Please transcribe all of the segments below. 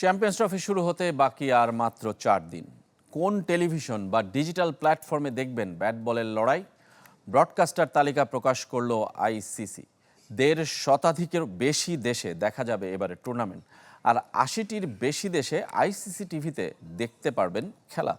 Champions trophy শুরু হতে বাকি আর মাত্র চার দিন। কোন টেলিভিশন বা ডিজিটাল প্ল্যাটফর্মে দেখবেন ব্যাট বলের লড়াই? ব্রডকাস্টার তালিকা প্রকাশ করল আইসিসি দেড় শতাধিকের বেশি দেশে দেখা যাবে এবারে টুর্নামেন্ট। আর আশিটির বেশি দেশে আইসিসি টিভিতে দেখতে পারবেন খেলা।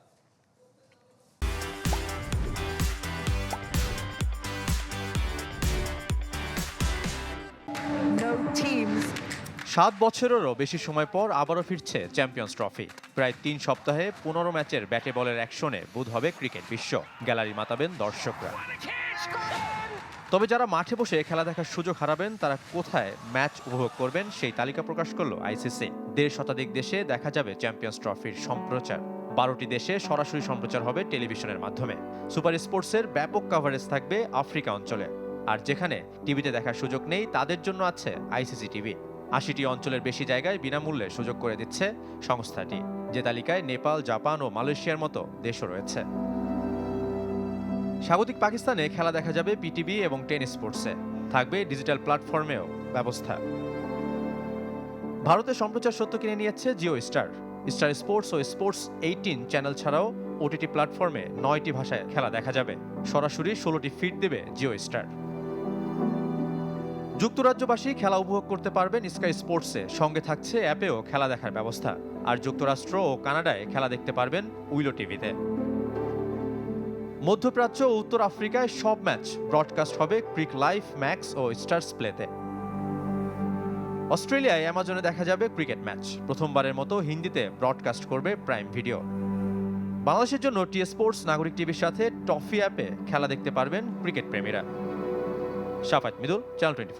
সাত বছরেরও বেশি সময় পর আবারও ফিরছে চ্যাম্পিয়ন্স ট্রফি। প্রায় তিন সপ্তাহে পনেরো ম্যাচের ব্যাটে বলের অ্যাকশনে বুধ হবে ক্রিকেট বিশ্ব। গ্যালারি মাতাবেন দর্শকরা। তবে যারা মাঠে বসে খেলা দেখার সুযোগ হারাবেন, তারা কোথায় ম্যাচ উপভোগ করবেন সেই তালিকা প্রকাশ করল আইসিসি। দেড় শতাধিক দেশে দেখা যাবে চ্যাম্পিয়ন্স ট্রফির সম্প্রচার। বারোটি দেশে সরাসরি সম্প্রচার হবে টেলিভিশনের মাধ্যমে। সুপার স্পোর্টসের ব্যাপক কাভারেজ থাকবে আফ্রিকা অঞ্চলে। আর যেখানে টিভিতে দেখার সুযোগ নেই, তাদের জন্য আছে আইসিসি টিভি। আশিটি অঞ্চলের বেশি জায়গায় বিনামূল্যে সুযোগ করে দিচ্ছে সংস্থাটি, যে তালিকায় নেপাল, জাপান ও মালয়েশিয়ার মতো দেশও রয়েছে। স্বাগতিক পাকিস্তানে খেলা দেখা যাবে পিটিভি এবং টেন স্পোর্টসে। থাকবে ডিজিটাল প্ল্যাটফর্মেও ব্যবস্থা। ভারতে সম্প্রচার সত্য কিনে নিয়েছে জিও স্টার। স্টার স্পোর্টস ও স্পোর্টস এইটিন চ্যানেল ছাড়াও ওটিটি প্ল্যাটফর্মে নয়টি ভাষায় খেলা দেখা যাবে। সরাসরি ষোলোটি ফিট দেবে জিও স্টার। যুক্তরাজ্যবাসী খেলা উপভোগ করতে পারবেন স্কাই স্পোর্টসে। সঙ্গে থাকছে অ্যাপেও খেলা দেখার ব্যবস্থা। আর যুক্তরাষ্ট্র ও কানাডায় খেলা দেখতে পারবেন উইলো টিভিতে। মধ্যপ্রাচ্য ও উত্তর আফ্রিকায় সব ম্যাচ ব্রডকাস্ট হবে ক্রিক লাইফ, ম্যাক্স ও স্টার্স প্লেতে। অস্ট্রেলিয়ায় অ্যামাজনে দেখা যাবে ক্রিকেট ম্যাচ। প্রথমবারের মতো হিন্দিতে ব্রডকাস্ট করবে প্রাইম ভিডিও। বাংলাদেশের জন্য টি স্পোর্টস নাগরিক টিভির সাথে টফি অ্যাপে খেলা দেখতে পারবেন cricket প্রেমীরা। Shafat Midul channel twenty